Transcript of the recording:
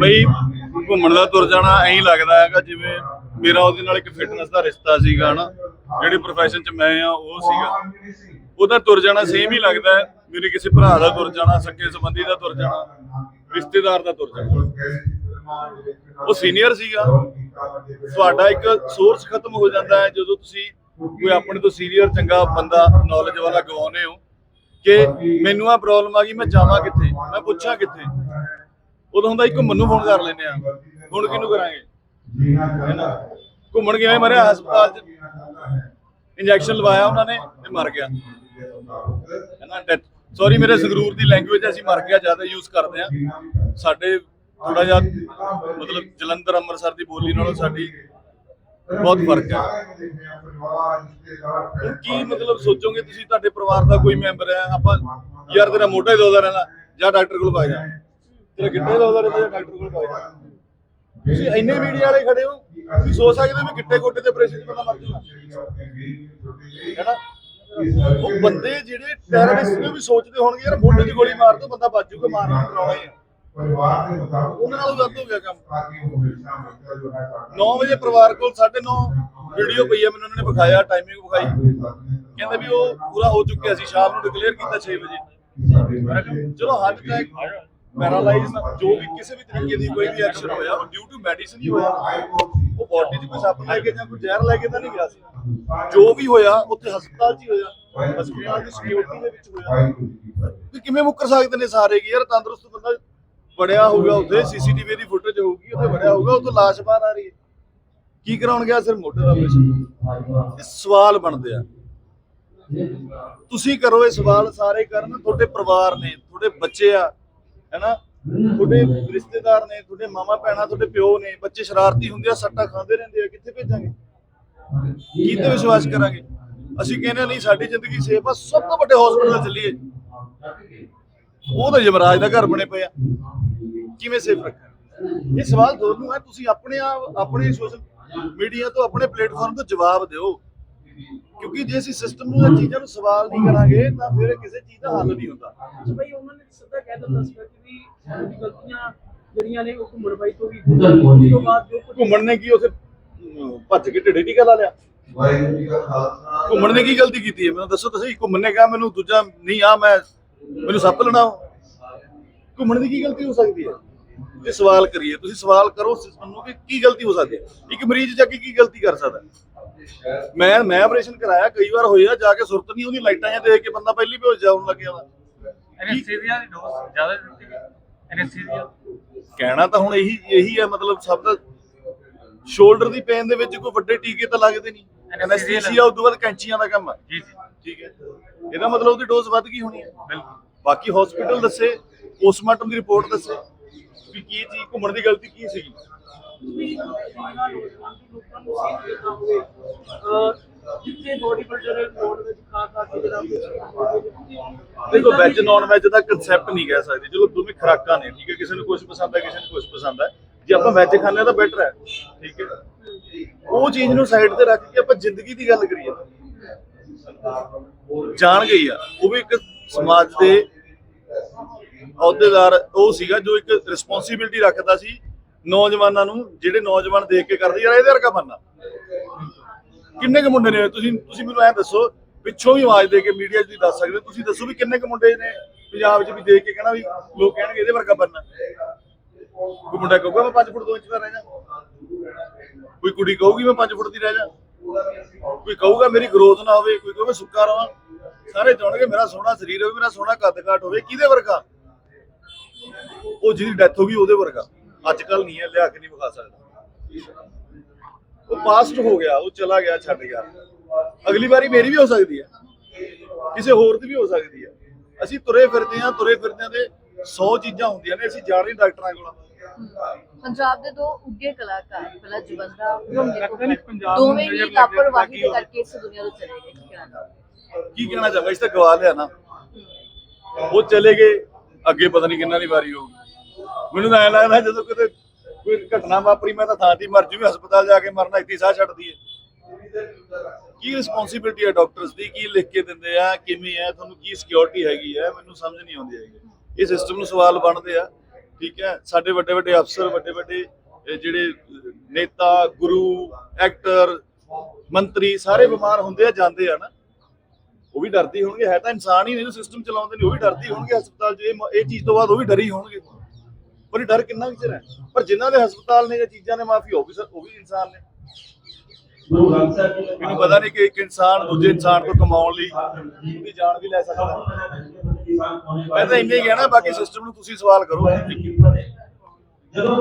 ਬਈ, ਘੁੰਮਣ ਦਾ ਤੁਰ ਜਾਣਾ ਐਂ ਲੱਗਦਾ ਹੈਗਾ, ਜਿਵੇਂ ਮੇਰਾ ਉਹਦੇ ਨਾਲ ਇੱਕ ਫਿਟਨੈਸ ਦਾ ਰਿਸ਼ਤਾ ਸੀਗਾ ਨਾ ਜਿਹੜੇ ਪ੍ਰੋਫੈਸ਼ਨ 'ਚ ਮੈਂ ਆ, ਉਹ ਸੀਗਾ। ਉਹਦਾ ਤੁਰ ਜਾਣਾ ਸੇਮ ਹੀ ਲੱਗਦਾ ਹੈ। ਮੇਰੇ ਕਿਸੇ ਭਰਾ ਦਾ ਤੁਰ ਜਾਣਾ, ਸੱਕੇ ਸੰਬੰਧੀ ਦਾ ਤੁਰ ਜਾਣਾ, ਰਿਸ਼ਤੇਦਾਰ ਦਾ ਤੁਰ ਜਾਣਾ। ਉਹ ਸੀਨੀਅਰ ਸੀਗਾ। ਤੁਹਾਡਾ ਇੱਕ ਸੋਰਸ ਖਤਮ ਹੋ ਜਾਂਦਾ ਹੈ, ਜਦੋਂ ਤੁਸੀਂ ਕੋਈ ਆਪਣੇ ਤੋਂ ਸੀਨੀਅਰ ਚੰਗਾ ਬੰਦਾ ਨੌਲੇਜ ਵਾਲਾ ਗਵਾਉਂਦੇ ਹੋ ਕਿ ਮੈਨੂੰ ਆ ਪ੍ਰੋਬਲਮ ਆ ਗਈ, ਮੈਂ ਜਾਵਾਂ ਕਿੱਥੇ? ਮੈਂ ਪੁੱਛਾਂ ਕਿੱਥੇ? ਉਦੋਂ ਹੁੰਦਾ ਇੱਕ ਮੈਨੂੰ ਫੋਨ ਕਰ ਲੈਂਦੇ ਆ ਹੁਣ ਕਿਹਨੂੰ ਕਰਾਂਗੇ? ਘੁੰਮਣ ਗਿਆ ਮਰਿਆ ਹਸਪਤਾਲ 'ਚ ਇੰਜੈਕਸ਼ਨ ਲਵਾਇਆ ਉਹਨਾਂ ਨੇ ਤੇ ਮਰ ਗਿਆ। ਹੈਨਾ ਡੈਥ ਸੌਰੀ ਮੇਰੇ ਸੰਗਰੂਰ ਦੀ ਲੈਂਗੁਏਜ ਅਸੀਂ ਮਰ ਗਿਆ ਜ਼ਿਆਦਾ ਯੂਜ਼ ਕਰਦੇ ਆ ਸਾਡੇ ਥੋੜਾ ਜਿਹਾ ਮਤਲਬ ਜਲੰਧਰ ਅੰਮ੍ਰਿਤਸਰ ਦੀ ਬੋਲੀ ਨਾਲੋਂ ਸਾਡੀ ਬਹੁਤ ਫ਼ਰਕ ਹੈ। ਕੀ ਮਤਲਬ ਸੋਚੋਗੇ ਤੁਸੀਂ ਤੁਹਾਡੇ ਪਰਿਵਾਰ ਦਾ ਕੋਈ ਮੈਂਬਰ ਹੈ? ਆਪਾਂ ਯਾਰ ਤੇਰਾ ਮੋਢਾ ਹੀ ਦੋਦਾ ਰਹਿੰਦਾ ਜਾਂ ਡਾਕਟਰ ਕੋਲ ਪਾ ਜਾ। ਤੇਰਾ ਗਿੱਟਾ ਹੀ ਦੋਦਾ ਰਹਿੰਦਾ ਡਾਕਟਰ ਕੋਲ ਪਾ ਤੁਸੀਂ ਇੰਨੇ ਮੀਡੀਆ ਵਾਲੇ ਖੜੇ ਹੋ, ਤੁਸੀਂ ਸੋਚ ਸਕਦੇ ਵੀ ਗਿੱਟੇ ਗੋਟੇ ਤੇ ਆਪਰੇਸ਼ਨ ਬੰਦਾ ਮਰ ਜਾਊਗਾ। ਹੈਨਾ? ਉਹ ਬੰਦੇ ਜਿਹੜੇ ਟੈਰਰਿਸਟ ਨੇ ਵੀ ਸੋਚਦੇ ਹੋਣਗੇ, ਯਾਰ ਮੋਢੇ ਦੀ ਗੋਲੀ ਮਾਰ ਦੋ, ਬੰਦਾ ਬਚ ਜਾਊਗਾ, ਮਾਰਨਾ ਕਰਾਉਣਾ ਹੀ ਹੈ ਪਰਿਵਾਰ ਦੇ ਮੁਤਾਬਕ ਉਹਨਾਂ ਨਾਲੋਂ ਵੱਧ ਹੋ ਗਿਆ ਕੰਮ। 9 ਵਜੇ ਪਰਿਵਾਰ ਕੋਲ 9:30 ਵੀਡੀਓ ਪਈ ਹੈ ਮੈਨੂੰ ਉਹਨਾਂ ਨੇ ਵਿਖਾਇਆ ਟਾਈਮਿੰਗ ਵਿਖਾਈ। ਕਹਿੰਦੇ ਵੀ ਉਹ ਪੂਰਾ ਹੋ ਚੁੱਕਿਆ ਸੀ, ਸ਼ਾਮ ਨੂੰ ਡਿਕਲੇਅਰ ਕੀਤਾ 6 ਵਜੇ। ਚਲੋ ਹੱਦ ਤੱਕ ਪੈਰਾਲਾਈਜ਼ ਜੋ ਵੀ ਕਿਸੇ ਵੀ ਤਰੀਕੇ ਦੀ ਕੋਈ ਵੀ ਐਕਸ਼ਨ ਹੋਇਆ, ਉਹ ਡਿਊ ਟੂ ਮੈਡੀਸਿਨ ਹੀ ਹੋਇਆ। ਉਹ ਬਾਡੀ 'ਚ ਕੋਈ ਸੱਪ ਲੈ ਕੇ ਜਾਂ ਕੋਈ ਜ਼ਹਿਰ ਲੈ ਕੇ ਤਾਂ ਨਹੀਂ ਗਿਆ ਸੀ। ਜੋ ਵੀ ਹੋਇਆ, ਉੱਥੇ ਹਸਪਤਾਲ 'ਚ ਹੀ ਹੋਇਆ। ਹਸਪਤਾਲ ਦੀ ਸਿਕਿਉਰਿਟੀ ਦੇ ਵਿੱਚ ਹੋਇਆ। ਵੀ ਕਿਵੇਂ ਮੁੱਕਰ ਸਕਦੇ ਨੇ ਸਾਰੇ ਕਿ? ਯਾਰ ਤੰਦਰੁਸਤ ਬੰਦਾ ਵੜਿਆ ਹੋਊਗਾ ਉੱਥੇ ਸੀਸੀਟੀਵੀ ਦੀ ਫੁਟੇਜ ਹੋਊਗੀ, ਉੱਥੇ ਵੜਿਆ ਹੋਊਗਾ ਉਹ ਤੋਂ ਲਾਸ਼ ਬਾਹਰ ਆ ਰਹੀ ਹੈ। ਕੀ ਕਰਾਉਣ ਗਿਆ ਸਿਰ ਮੋਢੇ ਦਾ ਆਪਰੇਸ਼ਨ? ਇਹ ਸਵਾਲ ਬਣਦੇ ਆ। ਤੁਸੀਂ ਕਰੋ ਇਹ ਸਵਾਲ ਸਾਰੇ ਕਰਨ, ਤੁਹਾਡੇ ਪਰਿਵਾਰ ਨੇ, ਤੁਹਾਡੇ ਬੱਚੇ ਆ ਹੈਨਾ? ਤੁਹਾਡੇ ਰਿਸ਼ਤੇਦਾਰ ਨੇ, ਤੁਹਾਡੇ ਮਾਮਾ ਭੈਣਾਂ, ਤੁਹਾਡੇ ਪਿਓ ਨੇ, ਬੱਚੇ ਸ਼ਰਾਰਤੀ ਹੁੰਦੇ ਆ, ਸੱਟਾਂ ਖਾਂਦੇ ਰਹਿੰਦੇ ਆ, ਕਿੱਥੇ ਭੇਜਾਂਗੇ? ਕੀ ਵਿਸ਼ਵਾਸ ਕਰਾਂਗੇ? ਅਸੀਂ ਕਹਿੰਦੇ ਨਹੀਂ, ਸਾਡੀ ਜ਼ਿੰਦਗੀ ਸੇਫ ਆ, ਸਭ ਤੋਂ ਵੱਡੇ ਹਸਪੀਟਲ ਚੱਲੀਏ। ਉਹ ਤਾਂ ਯਮਰਾਜ ਦਾ ਘਰ ਬਣੇ ਪਏ ਆ। ਕਿਵੇਂ ਸੇਫ ਰੱਖਾਂ? ਇਹ ਸਵਾਲ ਤੁਹਾਨੂੰ ਹੈ, ਤੁਸੀਂ ਆਪਣੇ ਆਪ, ਆਪਣੇ ਸੋਸ਼ਲ ਮੀਡੀਆ ਤੋਂ, ਆਪਣੇ ਪਲੇਟਫਾਰਮ ਤੋਂ ਜਵਾਬ ਦਿਓ। ਕਿਉਂਕਿ ਜੇ ਅਸੀਂ ਸਿਸਟਮ ਨੂੰ ਇਹ ਚੀਜ਼ਾਂ ਨੂੰ ਸਵਾਲ ਨਹੀਂ ਕਰਾਂਗੇ ਤਾਂ ਫਿਰ ਕਿਸੇ ਚੀਜ਼ ਦਾ ਹੱਲ ਨਹੀਂ ਹੁੰਦਾ। ਭਾਈ ਉਹਨਾਂ ਨੇ ਸਿੱਧਾ ਕਹਿ ਦਿੱਤਾ ਸੀਗਾ ਕਿ ਵੀ ਸਾਡੀ ਗਲਤੀਆਂ ਜਿਹੜੀਆਂ ਨੇ ਉਹ ਘੁੰਮਣ ਬਾਈ ਤੋਂ ਵੀ ਉਸ ਤੋਂ ਬਾਅਦ ਜੋ ਕੁਝ ਘੁੰਮਣ ਨੇ ਕੀ ਉਥੇ ਭੱਜ ਕੇ ਢਿੱਡੇ ਟੀਕਾ ਲਾ ਲਿਆ? ਵਾਹਿਗੁਰੂ ਜੀ ਕਾ ਖਾਲਸਾ। ਘੁੰਮਣ ਨੇ ਕੀ ਗਲਤੀ ਕੀਤੀ ਹੈ? ਮੈਨੂੰ ਦੱਸੋ ਤੁਸੀਂ ਘੁੰਮਣ ਨੇ ਕਿਹਾ ਮੈਨੂੰ ਦੂਜਾ ਨਹੀਂ ਆ ਮੈਂ ਮੈਨੂੰ ਸੱਪ ਲੈਣਾ ਘੁੰਮਣ ਦੀ ਕੀ ਗਲਤੀ ਹੋ ਸਕਦੀ ਹੈ? ਜੇ ਸਵਾਲ ਕਰੀਏ ਤੁਸੀਂ ਸਵਾਲ ਕਰੋ ਸਿਸਟਮ ਨੂੰ ਕਿ ਕੀ ਗਲਤੀ ਹੋ ਸਕਦੀ ਹੈ? ਇੱਕ ਮਰੀਜ਼ ਜਾ ਕੇ ਕੀ ਗਲਤੀ ਕਰ ਸਕਦਾ? ਹੈ? ਮੈਂ ਮੈਂ ਆਪਰੇਸ਼ਨ ਕਰਾਇਆ ਕਈ ਵਾਰ ਹੋਇਆ ਜਾ ਕੇ ਸੁਰਤ ਨਹੀਂ ਉਹਦੀ ਲਾਈਟਾਂ ਜਾਂ ਦੇਖ ਕੇ ਬੰਦਾ ਪਹਿਲੀ ਬੇਹੋਸ਼ ਜਾਉਣ ਲੱਗਿਆ ਵਾ। ਐਨਐਸਥੀਸੀਆ ਦੀ ਡੋਜ਼ ਜ਼ਿਆਦਾ ਦਿੱਤੀ ਗਈ ਐਨਐਸਥੀਸੀਆ ਕਹਿਣਾ ਤਾਂ ਹੁਣ ਇਹੀ ਇਹੀ ਹੈ ਮਤਲਬ ਸਭ ਦਾ ਸ਼ੋਲਡਰ ਦੀ ਪੇਨ ਦੇ ਵਿੱਚ ਕੋਈ ਵੱਡੇ ਟੀਕੇ ਤਾਂ ਲੱਗਦੇ ਨਹੀਂ। ਐਨਐਸਥੀਸੀਆ ਉਸ ਤੋਂ ਬਾਅਦ ਕੈਂਚੀਆਂ ਦਾ ਕੰਮ ਹੈ ਜੀ ਜੀ। ਠੀਕ ਹੈ। ਇਹਦਾ ਮਤਲਬ ਉਹਦੀ ਡੋਜ਼ ਵੱਧ ਗਈ ਹੋਣੀ ਹੈ ਬਿਲਕੁਲ। ਬਾਕੀ ਹਸਪੀਟਲ ਦੱਸੇ ਪੋਸਟਮਾਰਟਮ ਦੀ ਰਿਪੋਰਟ ਦੱਸੇ ਵੀ ਕੀ ਚੀਜ਼ ਘੁੰਮਣ ਦੀ ਗਲਤੀ ਕੀ ਸੀਗੀ? ਵੀ ਜਿਨ੍ਹਾਂ ਨੌਜਵਾਨ ਦੀ ਲੋਕਾਂ ਨੂੰ ਸੇਧ ਦੇਣਾ ਹੋਵੇ ਅਹ ਜਿੱਥੇ ਬੋਡੀ ਬਿਲਡਰ ਨੋਟ ਵਿੱਚ ਖਾ ਖਾ ਕੇ ਜਿਹੜਾ ਦੇਖੋ ਵੈਜ ਨਾਨ ਵੈਜ ਦਾ ਕਨਸੈਪਟ ਨਹੀਂ ਕਹਿ ਸਕਦੇ। ਚਲੋ ਦੋਵੇਂ ਖੁਰਾਕਾਂ ਨੇ ਠੀਕ ਹੈ? ਕਿਸੇ ਨੂੰ ਕੁਝ ਪਸੰਦ ਹੈ ਕਿਸੇ ਨੂੰ ਕੁਝ ਪਸੰਦ ਹੈ। ਜੇ ਆਪਾਂ ਵੈਜ ਹਾਂ ਤਾਂ ਬੈਟਰ ਹੈ ਠੀਕ ਹੈ? ਉਹ ਚੀਜ਼ ਨੂੰ ਸਾਈਡ ਤੇ ਰੱਖ ਕੇ ਆਪਾਂ ਜ਼ਿੰਦਗੀ ਦੀ ਗੱਲ ਕਰੀਏ। ਜਾਣ ਗਈ ਆ। ਉਹ ਵੀ ਇੱਕ ਸਮਾਜ ਦੇ ਅਹੁਦੇਦਾਰ ਉਹ ਸੀਗਾ ਜੋ ਇੱਕ ਰਿਸਪੌਂਸਿਬਿਲਟੀ ਰੱਖਦਾ ਸੀ ਨੌਜਵਾਨਾਂ ਨੂੰ, ਜਿਹੜੇ ਨੌਜਵਾਨ ਦੇਖ ਕੇ ਕਰਦੇ, ਯਾਰ ਇਹਦੇ ਵਰਗਾ ਬੰਨਾ ਕਿੰਨੇ ਕੁ ਮੁੰਡੇ ਨੇ? ਤੁਸੀਂ ਤੁਸੀਂ ਮੈਨੂੰ ਐਂ ਦੱਸੋ, ਪਿੱਛੋਂ ਵੀ ਆਵਾਜ਼ ਦੇ ਕੇ ਮੀਡੀਆ 'ਚ ਵੀ ਦੱਸ ਸਕਦੇ ਤੁਸੀਂ ਦੱਸੋ ਵੀ ਕਿੰਨੇ ਕੁ ਮੁੰਡੇ ਨੇ ਪੰਜਾਬ 'ਚ ਵੀ ਦੇਖ ਕੇ ਕਹਿਣਾ ਵੀ ਲੋਕ ਕਹਿਣਗੇ ਇਹਦੇ ਵਰਗਾ ਬੰਨਾ ਕੋਈ ਮੁੰਡਾ ਕਹੂਗਾ, ਮੈਂ 5 ਫੁੱਟ 2 ਇੰਚ ਦਾ ਰਹਿ ਜਾ। ਕੋਈ ਕੁੜੀ ਕਹੂਗੀ, ਮੈਂ 5 ਫੁੱਟ ਦੀ ਰਹਿ ਜਾ। ਕੋਈ ਕਹੂਗਾ, ਮੇਰੀ ਗਰੋਥ ਨਾ ਹੋਵੇ। ਕੋਈ ਕਹੂਗਾ ਸੁੱਕਾ ਰਵਾਂ। ਸਾਰੇ ਚਾਹਣਗੇ, ਮੇਰਾ ਸੋਹਣਾ ਸਰੀਰ ਹੋਵੇ, ਮੇਰਾ ਸੋਹਣਾ ਕੱਦ ਕਾਠ ਹੋਵੇ। ਕਿਹਦੇ ਵਰਗਾ? ਉਹ ਜਿਹਦੀ ਡੈਥ ਹੋ ਗਈ, ਉਹਦੇ ਵਰਗਾ। ਅੱਜ ਕੱਲ ਨਹੀਂ ਹੈ ਲਿਆ ਕੇ ਨਹੀਂ ਵਿਖਾ ਸਕਦਾ। ਉਹ ਪਾਸਟ ਹੋ ਗਿਆ ਉਹ ਚਲਾ ਗਿਆ ਛੱਡ ਗਿਆ। ਅਗਲੀ ਵਾਰੀ ਮੇਰੀ ਵੀ ਹੋ ਸਕਦੀ ਹੈ। ਕਿਸੇ ਹੋਰ ਦੀ ਵੀ ਹੋ ਸਕਦੀ ਹੈ। ਅਸੀਂ ਤੁਰੇ ਫਿਰਦੇ ਹਾਂ ਤੁਰੇ ਫਿਰਦਿਆਂ ਦੇ 100 ਚੀਜ਼ਾਂ ਹੁੰਦੀਆਂ ਨੇ ਅਸੀਂ ਜਾ ਰਹੇ ਡਾਕਟਰਾਂ ਕੋਲ। ਪੰਜਾਬ ਦੇ ਦੋ ਉੱਗੇ ਕਲਾਕਾਰ ਪਹਿਲਾ ਜਵੰਦਾ ਦੋਵੇਂ ਹੀ ਲਾਪਰਵਾਹੀ। ਕਰਕੇ ਇਸ ਦੁਨੀਆ ਤੋਂ ਚਲੇ ਗਏ ਕੀ ਕਹਿਣਾ ਕੀ ਕਹਿਣਾ ਚਾਹਾਂਗਾ? ਇਸ ਤਾਂ ਗਵਾ ਲਿਆ ਨਾ। ਉਹ ਚਲੇ ਗਏ ਅੱਗੇ ਪਤਾ ਨਹੀਂ ਕਿੰਨਾ ਦੀ ਵਾਰੀ ਹੋਊਗੀ। ਮੈਨੂੰ ਤਾਂ ਐਂ ਲੱਗਦਾ ਜਦੋਂ ਕਿਤੇ ਕੋਈ ਘਟਨਾ ਵਾਪਰੀ, ਮੈਂ ਤਾਂ ਥਾਂ ਮਰ ਜੂਗੀ, ਹਸਪਤਾਲ ਜਾ ਕੇ ਮਰਨਾ, ਇੱਥੇ ਸਾਹ ਛੱਡਦੀ ਹੈ। ਕੀ ਰਿਸਪੌਂਸਿਬਿਲਟੀ ਹੈ ਡਾਕਟਰਸ ਦੀ? ਕੀ ਲਿਖ ਕੇ ਦਿੰਦੇ ਆ? ਕਿਵੇਂ ਹੈ ਤੁਹਾਨੂੰ ਕੀ ਸਿਕਿਉਰਿਟੀ ਹੈਗੀ ਹੈ ਮੈਨੂੰ ਸਮਝ ਨਹੀਂ ਆਉਂਦੀ ਹੈਗੀ। ਇਹ ਸਿਸਟਮ ਨੂੰ ਸਵਾਲ ਬਣਦੇ ਆ। ਠੀਕ ਹੈ? ਸਾਡੇ ਵੱਡੇ ਵੱਡੇ ਅਫਸਰ, ਵੱਡੇ ਵੱਡੇ ਜਿਹੜੇ ਨੇਤਾ, ਗੁਰੂ ਐਕਟਰ ਮੰਤਰੀ, ਸਾਰੇ ਬਿਮਾਰ ਹੁੰਦੇ ਆ, ਜਾਂਦੇ ਆ ਨਾ। ਉਹ ਵੀ ਡਰਦੀ ਹੋਣਗੇ। ਹੈ ਤਾਂ ਇਨਸਾਨ ਹੀ ਨੇ ਸਿਸਟਮ ਚਲਾਉਂਦੇ ਨੇ, ਉਹ ਵੀ ਡਰਦੀ ਹੋਣਗੇ ਹਸਪਤਾਲ 'ਚ। ਇਹ ਚੀਜ਼ ਤੋਂ ਬਾਅਦ ਉਹ ਵੀ ਡਰੀ ਹੋਣਗੇ। ਪਰ ਡਰ ਕਿੰਨਾ ਕੁ ਚਿਰ ਹੈ? ਪਰ ਜਿਨ੍ਹਾਂ ਦੇ ਹਸਪਤਾਲ ਨੇ ਇਹ ਚੀਜ਼ਾਂ ਨੇ ਮਾਫੀ, ਉਹ ਵੀ ਸਰ, ਉਹ ਵੀ ਇਨਸਾਨ ਨੇ। ਮੈਨੂੰ ਪਤਾ ਨਹੀਂ ਕਿ ਇੱਕ ਇਨਸਾਨ ਦੂਜੇ ਇਨਸਾਨ ਤੋਂ ਕਮਾਉਣ ਲਈ ਉਹਦੀ ਜਾਨ ਵੀ ਲੈ ਸਕਦਾ ਮੈਂ ਤਾਂ ਇੰਨੇ ਹੀ ਕਹਿਣਾ, ਬਾਕੀ ਸਿਸਟਮ ਨੂੰ ਤੁਸੀਂ ਸਵਾਲ ਕਰੋ। ਜਦੋਂ